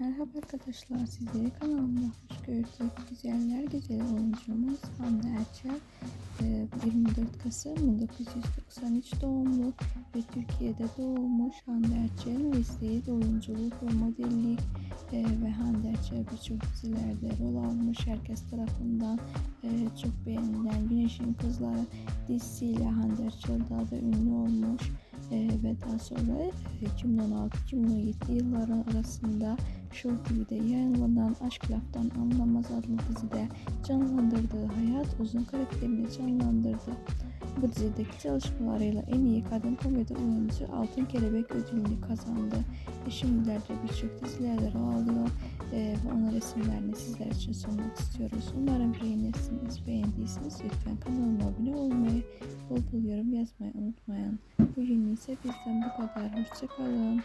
Merhaba arkadaşlar, sizleri kanalıma hoş gördük. Güzeller güzeli oyuncumuz Hande Erçel, e, 24 Kasım 1993 doğumlu ve Türkiye'de doğmuş Hande Erçel mesleği de oyunculuk ve modellik e, ve Hande Erçel birçok dizilerde rol almış. Herkes tarafından e, çok beğenilen Güneşin Kızları dizisiyle Hande Erçel daha da ünlü olmuş. Ve daha sonra e, 2016-2017 yılları arasında Show TV'de yayınlanan Aşk Laftan Anlamaz adlı dizide canlandırdığı hayat uzun karakterini canlandırdı. Bu dizideki çalışmalarıyla en iyi kadın komedi oyuncusu Altın Kelebek ödülünü kazandı. Ve şimdilerde birçok dizilerde rol alıyor e, ve onun resimlerini sizler için sunmak istiyoruz. Umarım beğenirsiniz. Beğendiyseniz lütfen kanalıma abone olmayı, bol bol yorum yazmayı unutmayın. İse bizden bu kadar. Hoşçakalın.